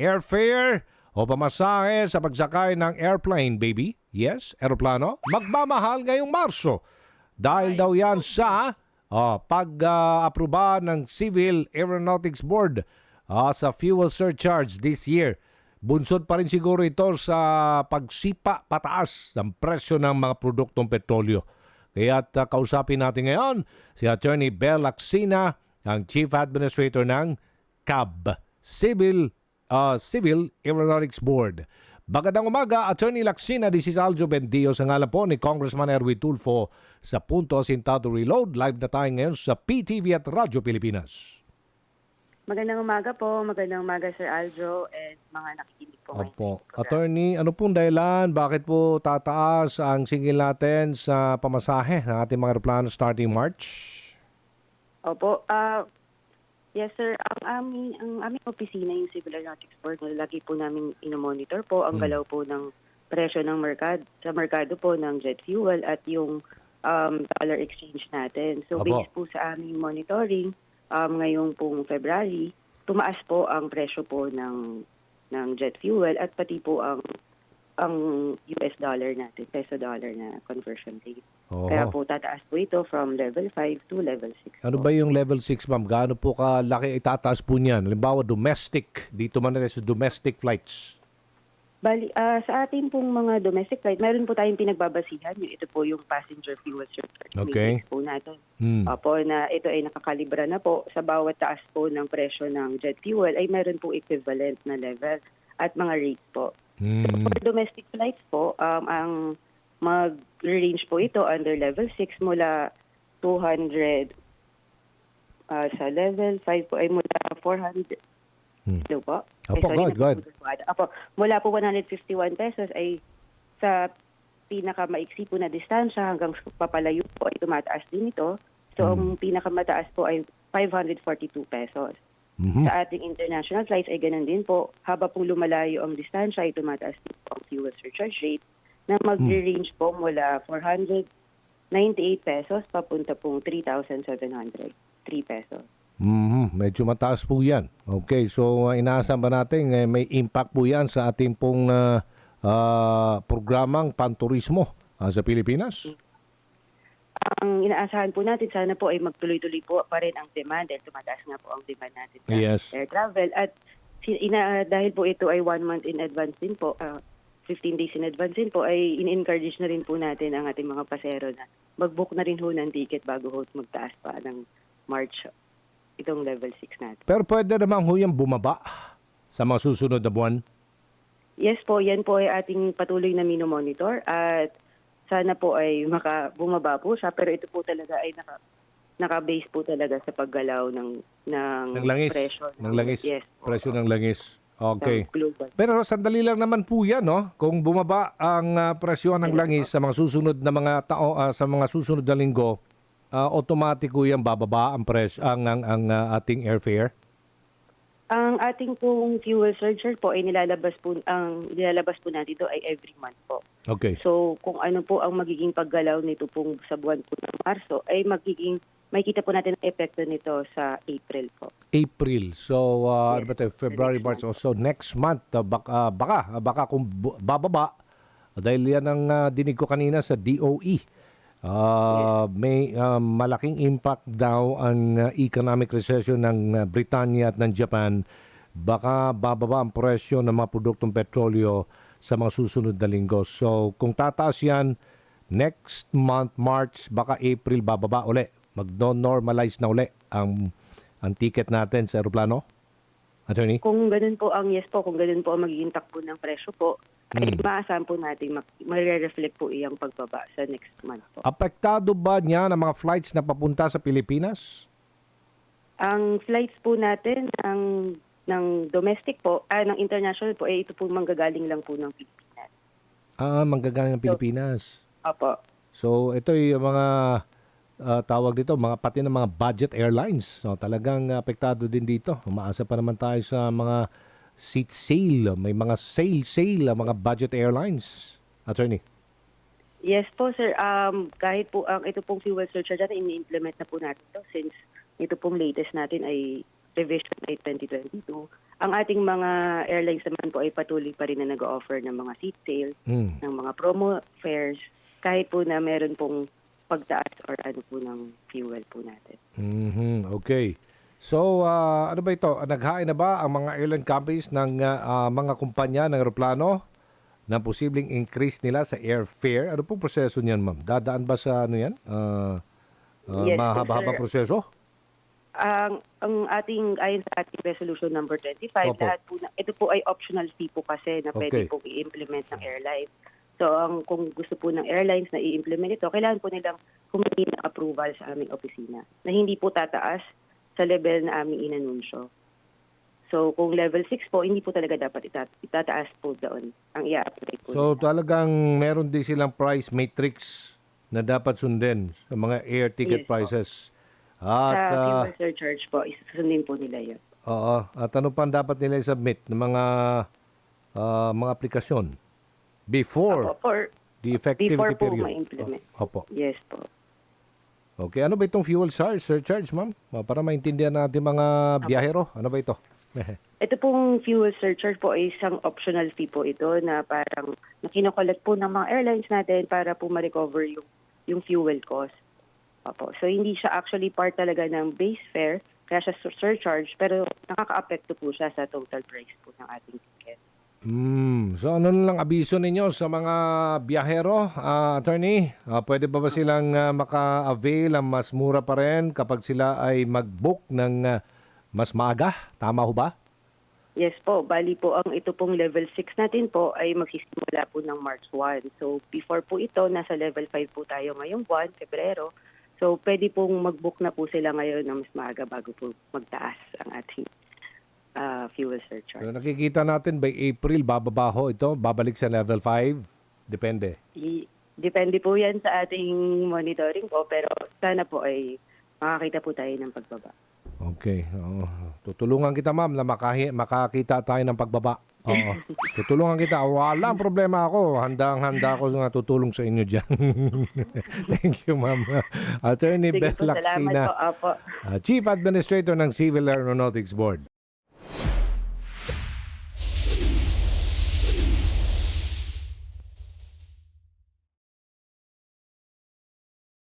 airfare o pamasahe sa pagsakay ng airplane, baby? Yes, eroplano? Magmamahal ngayong Marso. Dahil daw yan sa ah, pag-aproba ng Civil Aeronautics Board ah, sa fuel surcharge this year. Bunsod pa rin siguro ito sa pagsipa pataas ng presyo ng mga produktong petrolyo. Kaya uh, kausapin natin ngayon si Attorney Bel Lacsina, ang Chief Administrator ng CAB, Civil uh, Civil Aeronautics Board. Magandang umaga, Attorney Lacsina. This is Aljo Bendio sa ngalan po ni Congressman Erwin Tulfo sa Punto Asintado Reload. Live na tayo ngayon sa PTV at Radyo Pilipinas. Magandang umaga po. Magandang umaga, Sir Aljo, and mga nakikinig po. Opo. Attorney, ano pong dahilan? Bakit po tataas ang singil natin sa pamasahe ng ating mga aeroplano starting March? Opo. ah yes, sir. Ang aming, ang aming opisina, yung Civil Aeronautics Board, lagi po namin inomonitor po ang Mm. galaw po ng presyo ng merkado, sa merkado po ng jet fuel at yung um, dollar exchange natin. So, Opo. based po sa aming monitoring, um, ngayong pong February, tumaas po ang presyo po ng ng jet fuel at pati po ang ang US dollar natin, peso dollar na conversion rate. Oo. Kaya po tataas po ito from level 5 to level 6. Ano po. ba yung level 6, ma'am? Gaano po kalaki itataas po niyan? Halimbawa, domestic. Dito man natin sa domestic flights. Bali, ah, sa ating pong mga domestic flight, meron po tayong pinagbabasihan. Yung ito po yung passenger fuel surcharge Okay. po natin. Hmm. Opo, na ito ay nakakalibra na po sa bawat taas po ng presyo ng jet fuel ay meron po equivalent na level at mga rates po. Hmm. For domestic flights po, um, ang mag-range po ito under level 6 mula 200 ah, sa level 5 po ay mula 400 Hmm. Hello po? Opo, Ay, sorry, go ahead, go ahead. naputol po ata. Apo, mula po 151 pesos ay sa pinakamaiksi po na distansya hanggang papalayo po ay tumataas din ito. So, Hmm. ang pinakamataas po ay 542 pesos. Mhm. Sa ating international flights ay ganun din po. Haba pong lumalayo ang distansya ay tumataas din po ang fuel surcharge rate na mag-range po mula 498 pesos papunta pong 3,703 pesos. Mhm. Medyo mataas po yan. Okay, so uh, inaasahan ba natin eh, may impact po yan sa ating pong ah, ah, programang panturismo ah, sa Pilipinas? ang inaasahan po natin sana po ay magtuloy-tuloy po pa rin ang demand dahil tumataas nga po ang demand natin sa Yes. air travel at ina, dahil po ito ay one month in advance din po, ah, 15 days in advance din po, ay in-encourage na rin po natin ang ating mga pasero na mag-book na rin ho ng ticket bago ho magtaas pa ng March itong level 6 natin. Pero pwede naman ho yung bumaba sa mga susunod na buwan. Yes po, yan po ay ating patuloy na minomonitor at sana po ay maka, bumaba po siya pero ito po talaga ay naka, naka-base po talaga sa paggalaw ng ng, Ng langis. presyo. Ng langis. Yes. po. Presyo ng langis. Okay. Pero sandali lang naman po yan, no? Kung bumaba ang ah, presyo ng langis sa mga susunod na mga tao ah, sa mga susunod na linggo, uh, automatic po yan bababa ang presyo ang ang, ang ah, ating airfare. Ang ating pong fuel surcharge po ay nilalabas po ang nilalabas po natin ito ay every month po. Okay. So kung ano po ang magiging paggalaw nito pong sa buwan po ng Marso ay magiging may kita po natin ang epekto nito sa April po. April. So uh, ano Yes. ba tayo? February, March also next month uh, baka baka baka kung bababa dahil yan ang ah, dinig ko kanina sa DOE. Uh, may ah, malaking impact daw ang ah, economic recession ng ah, Britanya at ng Japan. Baka bababa ang presyo ng mga produktong petrolyo sa mga susunod na linggo. So kung tataas yan, next month, March, baka April, bababa uli. Mag-normalize na uli ang, ang ticket natin sa aeroplano. Attorney? Kung ganun po ang yes po, kung ganun po ang magiging takbo ng presyo po, ay Hmm. maasahan po natin mak- reflect po iyang pagbaba sa next month po. Apektado ba niya ng mga flights na papunta sa Pilipinas? Ang flights po natin ng ng domestic po, ah, ng international po, eh, ito po manggagaling lang po ng Pilipinas. Ah, manggagaling ng Pilipinas. Opo. So ito yung mga ah, tawag dito, mga pati ng mga budget airlines. So talagang apektado din dito. Umaasa pa naman tayo sa mga seat sale, may mga sale sale ang mga budget airlines. Attorney. Yes po, sir. Um, kahit po ang ito pong fuel surcharge natin, ini-implement na po natin to since ito pong latest natin ay revision ay 2022. Ang ating mga airlines naman po ay patuloy pa rin na nag-offer ng mga seat sales, Mm. ng mga promo fares, kahit po na meron pong pagtaas or ano po ng fuel po natin. Mhm, Okay. So, ah, ano ba ito? Naghain na ba ang mga airline companies ng ah, ah, mga kumpanya ng aeroplano na posibleng increase nila sa airfare? Ano pong proseso niyan, ma'am? Dadaan ba sa ano yan? Ah, ah, Yes, mahaba-haba sir. proseso? Ang ang ating ayon sa ating resolution number 25, Opo. lahat po na, ito po ay optional fee po kasi na Okay. pwede pong i-implement ng airline. So, ang kung gusto po ng airlines na i-implement ito, kailangan po nilang humingi ng approval sa aming opisina na hindi po tataas sa level na aming inanunsyo. So, kung level 6 po, hindi po talaga dapat ita- itataas po doon ang i-apply po. So, nila. talagang meron din silang price matrix na dapat sundin sa mga air ticket Yes po. prices. sa At, ah, fuel surcharge po, isusundin po nila yun. oo, at ano pa ang dapat nila i-submit ng mga ah, mga aplikasyon before Opo, for, the effectivity before po period? ma-implement. Opo. yes po. Okay, ano ba itong fuel surcharge, surcharge ma'am? Para maintindihan natin mga biyahero, ano ba ito? Ito pong fuel surcharge po ay isang optional fee po ito na parang na kinokollect po ng mga airlines natin para po ma-recover yung, yung fuel cost. Opo. So hindi siya actually part talaga ng base fare, kaya siya sur- surcharge, pero nakaka-apekto po siya sa total price po ng ating ticket. Hmm, so ano lang abiso ninyo sa mga biyahero, ah, attorney? Ah, pwede ba ba silang ah, maka-avail ng mas mura pa rin kapag sila ay mag-book ng ah, mas maaga? Tama ho ba? Yes po, bali po ang ito pong level 6 natin po ay magsisimula po ng March 1. So before po ito, nasa level 5 po tayo ngayong buwan, Pebrero. So pwede pong mag-book na po sila ngayon ng mas maaga bago po magtaas ang ating ah, fuel surcharge. So, nakikita natin by April, bababa ho ito, babalik sa level 5. Depende. I- Depende po yan sa ating monitoring po, pero sana po ay makakita po tayo ng pagbaba. Okay. oo. tutulungan kita ma'am na makahi, makakita tayo ng pagbaba. Oo. Tutulungan kita. Walang problema ako. Handang-handa ako na tutulong sa inyo dyan. Thank you ma'am. Attorney Sige Bel po, salamat Lacsina, po. Apo. uh, Chief Administrator ng Civil Aeronautics Board.